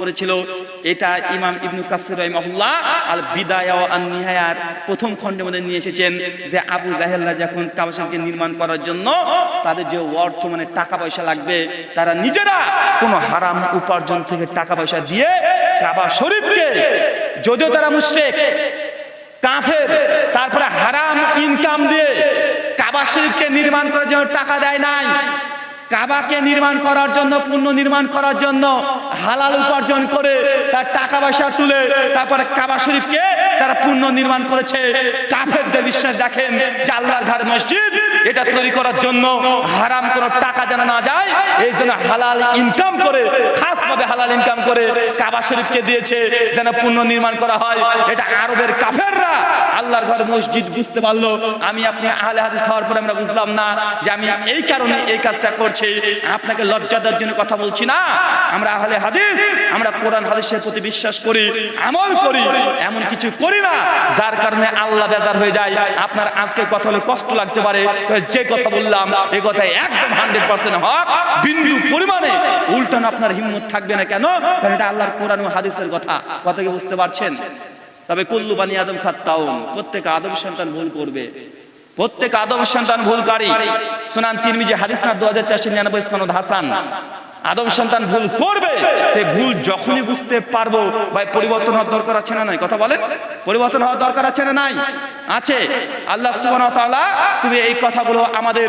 করেছিল, এটা ইমাম ইবনু কাসির রহিমাহুল্লাহ আল বিদায়া আন নিহায়ার প্রথম খণ্ডের মধ্যে নিয়ে এসেছেন যে আবু জাহেলরা যখন কাবা শরীফকে নির্মাণ করার জন্য তাদের যে অর্থ মানে টাকা পয়সা লাগবে, তারা নিজেরা কোনো হারাম উপার্জন থেকে টাকা পয়সা দিয়ে কাবা শরীফকে, যদিও তারা মুশরিক, কাফের, তারপরে হারাম ইনকাম দিয়ে কাবা শরীফকে নির্মাণ করার জন্য টাকা দেয় নাই। কাবাকে নির্মাণ করার জন্য, পুণ্য নির্মাণ করার জন্য হালাল উপার্জন করে তার টাকা পয়সা তুলে তারপরে কাবা শরীফকে তারা পুণ্য নির্মাণ করেছে। কাফেরদের বিশ্বাস দেখেন আল্লাহর ঘর মসজিদ, এটা তৈরি করার জন্য হারাম কোনো টাকা যেন না যায়, এই জন্য হালাল ইনকাম করে, খাস ভাবে হালাল ইনকাম করে কাবা শরীফকে দিয়েছে যেন পুণ্য নির্মাণ করা হয়। এটা আরবের কাফেররা আল্লাহর ঘর মসজিদ বুঝতে পারল, আমি আপনি আহলে হাদিস হওয়ার পরে আমরা বুঝলাম না যে আমি এই কারণে এই কাজটা করছি। আপনাকে লজ্জা দেওয়ার জন্য কথা বলছি না। আমরা আহলে হাদিস, আমরা কোরআন হাদিসের প্রতি বিশ্বাস করি, আমল করি, এমন কিছু করি না, যার কারণে আল্লাহ বেজার হয়ে যায়। আপনার আজকে কথা হলে কষ্ট লাগতে পারে যে কথা বললাম এই কথা একদম হান্ড্রেড পার্সেন্ট হক, বিন্দু পরিমাণে উল্টান আপনার হিম্মত থাকবে না কেন? কারণ এটা আল্লাহর কোরআন ও হাদিসের কথা। কথা কি বুঝতে পারছেন? তবে কুল্লু বানি আদম খাত্তাউন, প্রত্যেক আদম সন্তান ভুল করবে। প্রত্যেক আদম সন্তান ভুলকারী। সুনান তিরমিজি হাদিস না দু হাজার চারশো নিরানব্বই সনদ হাসান। আদম সন্তান ভুল করবে, তে ভুল যখনই বুঝতে পারব। ভাই, পরিবর্তন হওয়ার দরকার আছে না নাই? কথা বলেন। পরিবর্তন হওয়ার দরকার আছে না নাই? আছে। আল্লাহ সুবহানাহু ওয়া তাআলা, তুমি এই কথাগুলো আমাদের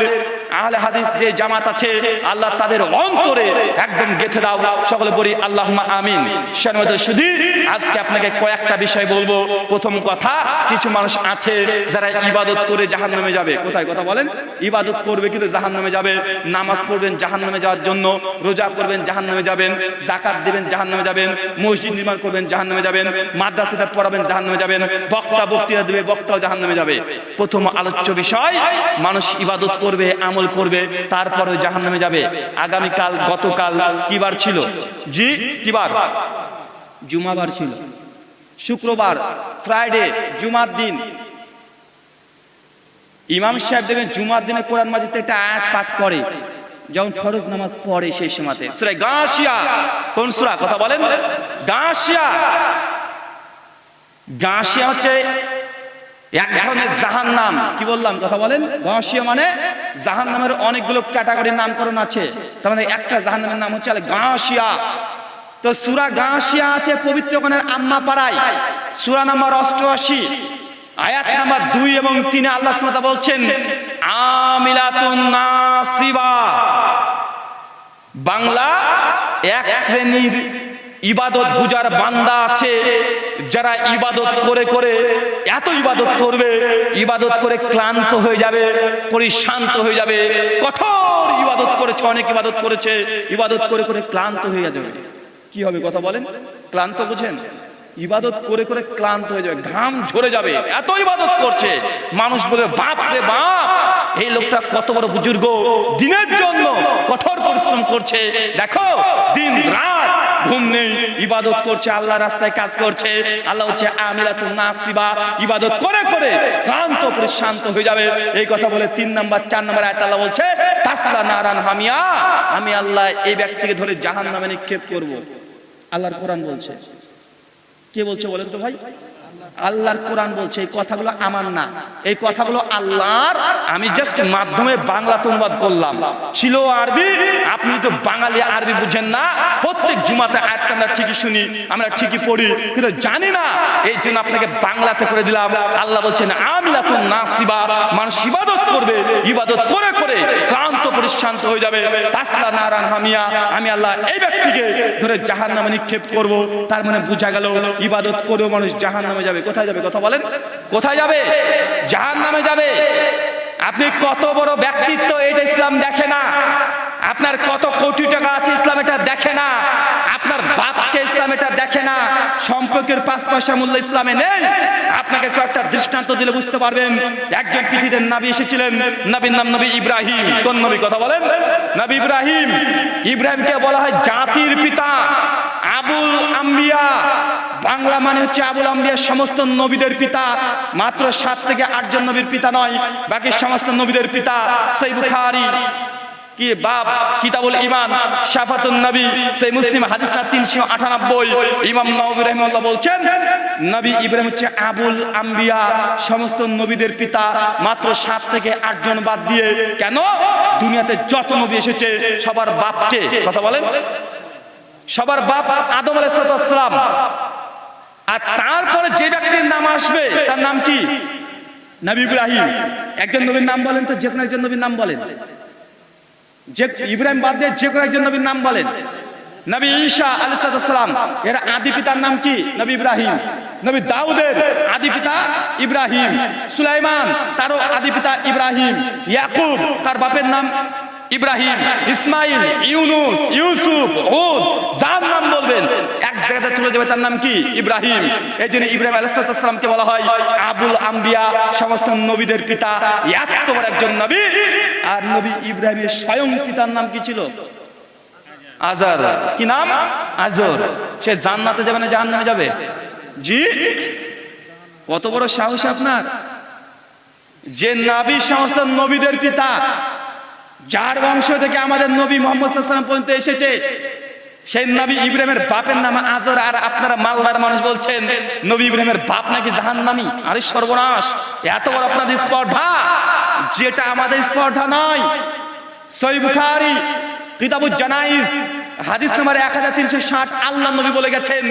আহলে হাদিস যে জামাত আছে, আল্লাহ তাদের অন্তরে একদম গেঁথে দাও। সকলে বলি, আল্লাহুম্মা আমিন। শরমত শুধু আজকে আপনাকে কয়েকটা বিষয় বলব। প্রথম কথা, কিছু মানুষ আছে যারা ইবাদত করে জাহান্নামে যাবে। কোথায়? কথা বলেন। ইবাদত করবে কিন্তু জাহান্নামে যাবে। নামাজ পড়বেন জাহান্নামে যাওয়ার জন্য। রোজা করবেন জাহান্নামে যাবেন। জাকাত দিবেন জাহান্নামে যাবেন। মসজিদ নির্মাণ করবেন জাহান্নামে যাবেন। মাদ্রাসাতে পড়াবেন জাহান্নামে যাবেন। বক্তা, বক্তৃতা দিবে, বক্তাও জাহান্নামে যাবে। প্রথম আলোচ্য বিষয়, মানুষ ইবাদত করবে, আমল করবে, তারপরে জাহান্নামে যাবে। আগামীকাল, গতকাল কি বার ছিল? জি, কি বার? জুমাবার ছিল। শুক্রবার, ফ্রাইডে, জুমার দিন। ইমাম সাহেব দেখবেন জুমার দিনে কোরআন মাজিদে একটা আয়াত পাঠ করে। যখন ফরজ নামাজ পড়ে সেই সময়তে। সূরা গাশিয়া। কোন সূরা? কথা বলেন। গাশিয়া। গাশিয়া হচ্ছে এক ধরনের জাহান্নাম। কি বললাম কথা বলেন? গাশিয়া মানে জাহান্নামের অনেকগুলো ক্যাটাগরির নামকরণ আছে। তার মানে একটা জাহান্নামের নাম হচ্ছে গাশিয়া তো সুরা গাশিয়া আছে পবিত্র কোণের আম্মা পাড়ায়। সুরা নাম্বার অষ্টআশি, আয়াত নাম্বার দুই এবং তিনে আল্লাহ সুবহানাহু বলছেন, আমিলাতুন নাসিবা। বাংলা এক শ্রেণির ইবাদত বুজার বান্দা আছে। যারা ইবাদত করে করে, এত ইবাদত করবে, ইবাদত করে ক্লান্ত হয়ে যাবে পরিশান্ত হয়ে যাবে। কঠোর ইবাদত করেছে, অনেক ইবাদত করেছে। ইবাদত করে করে ক্লান্ত হয়ে যাবে। কি হবে কথা বলেন? ক্লান্ত বুঝেন? ইবাদত করে করে ক্লান্ত হয়ে যাবে, ঘাম ঝরে যাবে। এত ইবাদত করছে। মানুষ বলে, বাপ রে বাপ, এই লোকটা কত বড় বুজুর্গ। দিনের জন্য কঠোর পরিশ্রম করছে। দেখো, দিন রাত ঘুম নেই, ইবাদত করছে, আল্লাহ রাস্তায় কাজ করছে। আল্লাহ হচ্ছে আমিরাতুন নাসিবা। ইবাদত করে করে ক্লান্ত পরিশান্ত হয়ে যাবে। এই কথা বলে তিন নাম্বার, চার নাম্বার আয়াত আল্লাহ বলছে, তাসলা নারান হামিয়া। আমি আল্লাহ এই ব্যক্তিকে ধরে জাহান্নামে নিক্ষেপ করব। আল্লাহর কোরআন বলছে। কে বলছে বলেন তো ভাই? আল্লাহর কোরআন বলছে, এই কথাগুলো আমার না। এই কথাগুলো আল্লাহর। আমি জাস্ট মাধ্যমে বাংলা অনুবাদ করলাম। ছিল আরবি, আপনি তো বাঙালি আরবি বুঝেন না। প্রত্যেক জুমাতে আয়াতটা আমরা ঠিকই শুনি, আমরা ঠিকই পড়ি, কিন্তু জানি না। এই জন্য আপনাকে বাংলাতে করে দিলাম। আল্লাহ বলছেন, আমিলাতুন নাসিবা, মানুষ ইবাদত করবে, ইবাদত করে করে ক্লান্ত পরিশান্ত হয়ে যাবে। তাসলা নারান হামিয়া, আমি আল্লাহ এই ব্যক্তিকে ধরে জাহান্নামে নিক্ষেপ করব। তার মানে বোঝা গেল, ইবাদত করেও মানুষ জাহান্নামে যাবে। কোথায় যাবে? কথা বলেন। কোথায় যাবে? জাহান্নামে যাবে। আপনি কত বড় ব্যক্তিত্ব এটা ইসলাম দেখে না। আপনার কত কোটি টাকা আছে ইসলাম এটা দেখে না। আপনার বাপকে ইসলাম এটা দেখে না। সম্পর্কের পাঁচ পয়সা মূল্য ইসলামে নেই। আপনাকে কয়েকটা দৃষ্টান্ত দিলে বুঝতে পারবেন। একজন পৃথিবীর নাবি এসেছিলেন। নবীর নাম নবী ইব্রাহিম। কোন নবী কথা বলেন? নবী ইব্রাহিম। ইব্রাহিমকে বলা হয় জাতির পিতা। আবুল আম্বিয়া। বাংলা মানে হচ্ছে আবুল আম্বিয়া সমস্ত নবীদের পিতা। মাত্র সাত থেকে আটজন নবীর পিতা নয়। বাকি সমস্ত নবীদের পিতা। সেই বুখারি। কি বাপ? কিতাবুল ইমান শাফাতুন নবী, সেই মুসলিম হাদিস না তিনশো আটানব্বই। ইমাম নবী বলছেন, নবী ইব্রাহিম হচ্ছে আবুল আম্বিয়া, সমস্ত নবীদের পিতা, মাত্র সাত থেকে আটজন বাদ দিয়ে। কেন? দুনিয়াতে যত নবী এসেছে, সবার বাপকে কথা বলেন। সবার বাপ আদম আলাইসালাম আর তারপরে যে ব্যক্তির নাম আসবে, তার নাম কি? নবী ইব্রাহিম। একজন নবীর নাম বলেন তো, যে কোনো একজন নবীর নাম বলেন। যে ইব্রাহিম বাদ দিয়ে যে কোনো একজন নবীর নাম বলেন। নবী ঈশা আলিসালাম এর আদি পিতার নাম কি? নবী ইব্রাহিম। নবী দাউদের আদি পিতা ইব্রাহিম। সুলাইমান, তারও আদি পিতা ইব্রাহিম। ইয়াকুব, তার বাপের নাম ইব্রাহিম, ইসমাইল, ইউনুস, ইউসুফ, হুদ, যার নাম বলবেন, এক জায়গাতে চলে যাবে তার নাম কি? ইব্রাহিম। এই জন্য ইব্রাহিম আলাইসালামকে বলা হয় আবুল আম্বিয়া, সমস্ত নবীদের পিতা এত বড় একজন নবী। আর নবী ইব্রাহিমের স্বয়ং পিতার নাম কি ছিল? আজার কি নাম? আজর সে জান্নাতে যাবে না জাহান্নামে যাবে? জি। কত বড় সাহস আপনার? যে নাবি সমস্ত নবীদের পিতা। যার বংশ থেকে আমাদের নবী মোহাম্মদ পর্যন্ত এসেছে, সেই নবী ইব্রাহিমের বাপের নাম আজর। আর আপনারা মালদার মানুষ বলছেন, নবী ইব্রাহিমের বাপ নাকি জাহান নামি আরে সর্বনাশ, এত বড় আপনাদের স্পর্ধা, যেটা আমাদের স্পর্ধা নয়। সই বুখারি, কিতাবুজ জানাইজ হাদিস নাম্বার এক হাজার তিনশো ষাট, আল্লাহ নবী বলে গেছেন,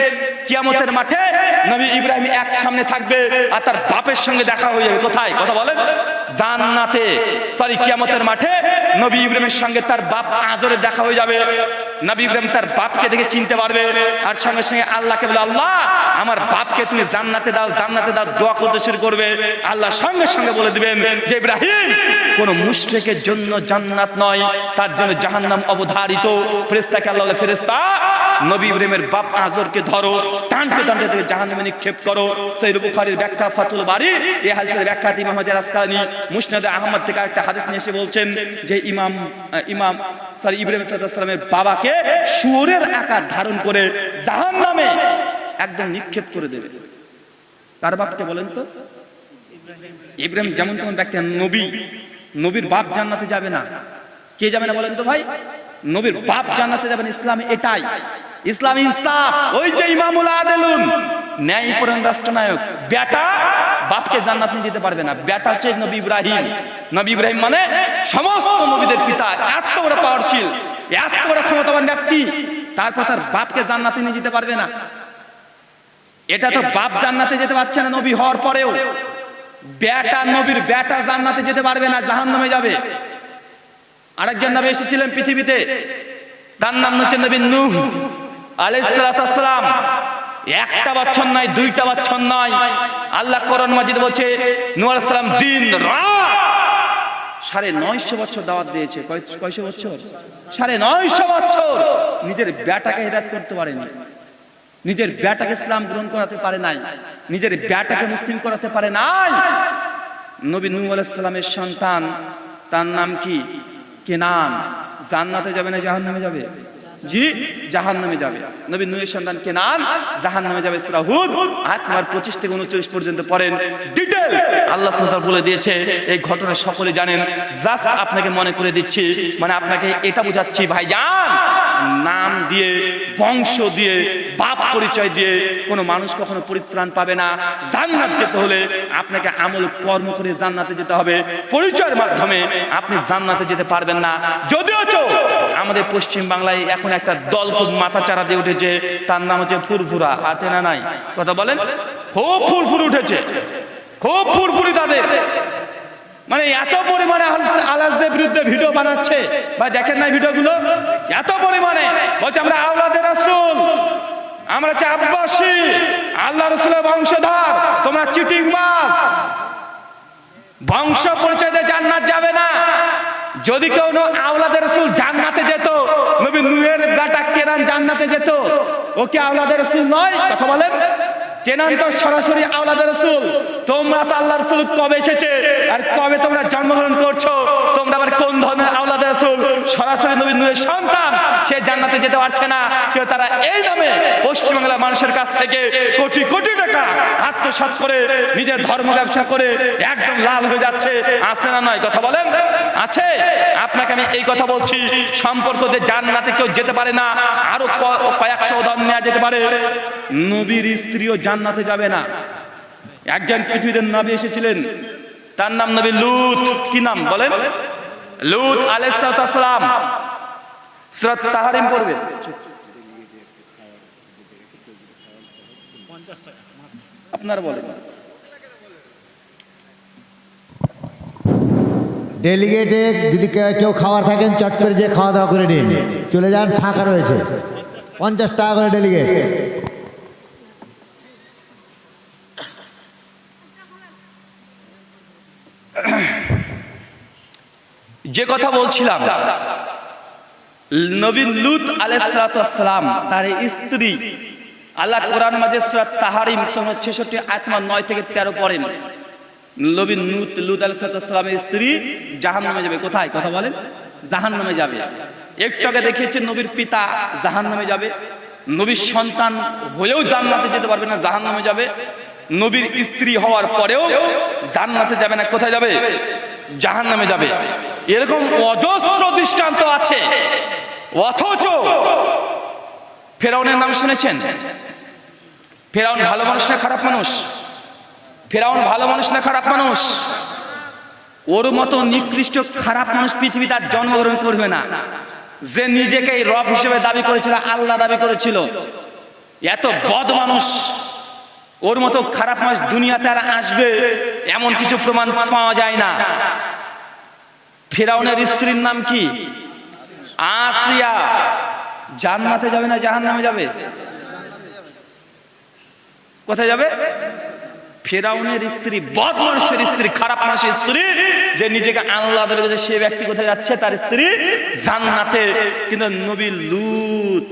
কিয়ামতের মাঠে নবী ইব্রাহিম এক সামনে থাকবে আর তার বাপের সঙ্গে দেখা হয়ে যাবে। কোথায়? কথা বলেন। জান্নাতে সরি কিয়ামতের মাঠে নবী ইব্রাহিমের সঙ্গে তার বাপ আজরে দেখা হয়ে যাবে। নবী ইব্রাহিম তার বাপকে দেখে চিনতে পারবে। আর সঙ্গে সঙ্গে আল্লাহকে বলে, আল্লাহ, আমার বাপকে তুমি জান্নাতে দাও জান্নাতে দাও, দোয়া করতে শুরু করবে। আল্লাহ সঙ্গে সঙ্গে বলে দিবেন যে, ইব্রাহিম, কোন মুশরিকের জন্য জান্নাত নয়। তার জন্য জাহান্নাম অবধারিত। ফেরেশতাকে আল্লাহ ফেরেশতা নবী ইব্রাহিমের বাপ আজরকে ধরো, টানতে টানতে থেকে জাহান্নামে নিক্ষেপ করো। সেই বুখারীর ব্যাখ্যা ফাতুল বাড়ি এই হাদিসের ব্যাখ্যা ইমাম হাজার আসকালানি মুসনাদ আহমদ থেকে একটা হাদিস নিয়ে এসে বলছেন যে ইমাম ইমাম, সরি, ইব্রাহিম সাল্লামের বাবাকে সুরের আকার ধারণ করে জাহান্নামে একদম নিক্ষেপ করে দেবে। কার বাপকে বলেন তো? ইব্রাহিম যেমন তেমন ব্যক্তি নবী, নবীর বাপ জান্নাতে যাবে না। কে যাবে না বলেন তো ভাই? নবীর বাপ জান্নাতে যাবে না, ইসলাম এটাই। ইসলাম ইনসাফ, ওই যে ইমামুল আদেলুন। ন্যায়পরায়ণ রাষ্ট্রনায়ক। বেটা বাপকে জান্নাত নিয়ে যেতে পারবে না। বেটা হচ্ছে নবী ইব্রাহিম। নবী ইব্রাহিম মানে সমস্ত নবীদের পিতা। এত বড় পাওয়ারশীল এত বড় ক্ষমতাবান ব্যক্তি। তারপর তার বাপকে জান্নাতে নিয়ে যেতে পারবে না। এটা তো বাপ জান্নাতে যেতে পারছে না নবী হওয়ার পরেও। বেটা নবীর বেটা জান্নাতে যেতে পারবে না জাহান নামে যাবে। আরেকজন নবী এসেছিলেন পৃথিবীতে। তার নাম হচ্ছে নবী নূহ। আলাইসালাম একটা বছর নয় দুইটা বছর নয় আল্লাহ করন মাজিদ বলছে আলাইহিস সালাম দিন রাত সাড়ে নয়শো বছর দাওয়াত দিয়েছে। কয়শো বছর? সাড়ে নয়শো বছর নিজের ব্যাটাকে হেদাত করতে পারেনি। নিজের ব্যাটাকে ইসলাম গ্রহণ করাতে পারে নাই। নিজের ব্যাটাকে মুসলিম করাতে পারে নাই। নবী নূহ আলাইহিস সালামের সন্তান, তার নাম কি? কে নাম জান্নাতে যাবে না জাহান্নামে যাবে? জি জাহান্নামে যাবে। নবী নুয়ের সন্তান কেনান, জাহান্নামে যাবে সুরাহুদ হুদ। 25 থেকে 39 পর্যন্ত পড়েন। ডিটেল আল্লাহ সুলতান বলে দিয়েছে এই ঘটনা সকলে জানেন। জাস্ট আপনাকে মনে করে দিচ্ছি মানে আপনাকে এটা বোঝাচ্ছি, ভাইজান! নাম দিয়ে, বংশ দিয়ে বাপ পরিচয় দিয়ে কোনো মানুষ কখনো পরিত্রাণ পাবে না। জান্নাত যেতে হলে আপনাকে আমল কর্ম করে জান্নাতে যেতে হবে। পরিচয়ের মাধ্যমে আপনি জান্নাতে যেতে পারবেন না। যদিও আমাদের পশ্চিম বাংলায় এখন একটা দল খুব মাথা চারা দিয়ে উঠেছে। তার নাম হচ্ছে ফুরফুরা। আছে না নাই? কথা বলেন? খুব ফুরফুর উঠেছে। খুব ফুরফুরি তাদের। মানে এত পরিমাণে আলাসদের বিরুদ্ধে ভিডিও বানাচ্ছে। বা দেখেন না ভিডিওগুলো? এত পরিমাণে। বলছে, আমরা আওলাদের রাসূল। আমরা হচ্ছে আব্বাসী আল্লাহ রসুলের বংশধর, তোমরা চিটিং বাস বংশ পরিচয় দিয়ে জান্নাত যাবে না। যদি কেউ আওলাদের রসুল জান্নাতে যেত, নবী নুয়ের বেটা কেরান জান্নাতে যেত, ও কি আওলাদের রসুল নয়? কথা বলেন। কেনান তো সরাসরি আওলাদের রসুল। তোমরা তো আল্লাহ রসুল কবে এসেছে? আর কবে তোমরা জন্মগ্রহণ করছ? তোমরা আবার কোন ধরনের সরাসরি নবী নূরের সন্তান, সে জান্নাতে যেতে পারছে না। কেউ তারা এই নামে পশ্চিমবাংলার মানুষের কাছ থেকে কোটি কোটি টাকা আত্মসাৎ করে নিজের ধর্ম ব্যবসা করে একদম লাল হয়ে যাচ্ছে। আছে না নয় কথা বলেন? আছে? আপনাকে আমি এই কথা বলছি, সম্পর্ক যে জান্নাতে কেউ যেতে পারে না, আরও কয়েকশো উদাহরণ নেওয়া যেতে পারে। নবীর স্ত্রীও জান্নাতে যাবে না। একজন পৃথিবীতে নবী এসেছিলেন, তার নাম নবী লুত। কি নাম বলেন? লুত আলাইসালাম সুরাত তাহারিম পড়বেন আপনার বলেন। ডেলিগেটে যদি কেউ খাবার থাকেন, চট করে যে খাওয়া দাওয়া করে নিন। চলে যান, ফাঁকা রয়েছে। পঞ্চাশ টাকা করে ডেলিগেট। যে কথা বলছিলাম নবীন লুত আলাইসালাম তার স্ত্রী, আল্লাহ কোরআন মাঝে সুরাত তাহারিম ছেষট্টি আত্মা নয় থেকে তেরো পড়েন। নবীন লুত লুত আলাইসালামের স্ত্রী জাহান নামে যাবে। কোথায়? কথা বলেন। জাহান নামে যাবে। একটু আগে দেখিয়েছে, নবীর পিতা জাহান নামে যাবে। নবীর সন্তান হয়েও জান্নাতে যেতে পারবে না জাহান নামে যাবে। নবীর স্ত্রী হওয়ার পরেও জান্নাতে যাবে না। কোথায় যাবে? জাহান নামে যাবে। এরকম অজস্র দৃষ্টান্ত আছে। অথচ ফেরাউনের নাম শুনেছেন? ফেরাউন ভালো মানুষ না খারাপ মানুষ? ফেরাউন ভালো মানুষ না খারাপ মানুষ? ওর মতো নিকৃষ্ট খারাপ মানুষ পৃথিবী আর জন্মগ্রহণ করবে না। যে নিজেকে রব হিসেবে দাবি করেছিল, আল্লাহ দাবি করেছিল। এত বদ মানুষ। ওর মতো খারাপ মানুষ দুনিয়াতে আর আসবে, এমন কিছু প্রমাণ পাওয়া যায় না। ফেরাউনের স্ত্রীর নাম কি? আসিয়া। জান্নাতে যাবে না জাহান্নামে যাবে? কোথায় যাবে? ফেরাউনের স্ত্রী, বদ মানুষের স্ত্রী, খারাপ মানুষের স্ত্রী, যে নিজেকে আল্লাহ সে ব্যক্তি কোথায় যাচ্ছে, তার স্ত্রী জান্নাতে। কিন্তু নবী লুত।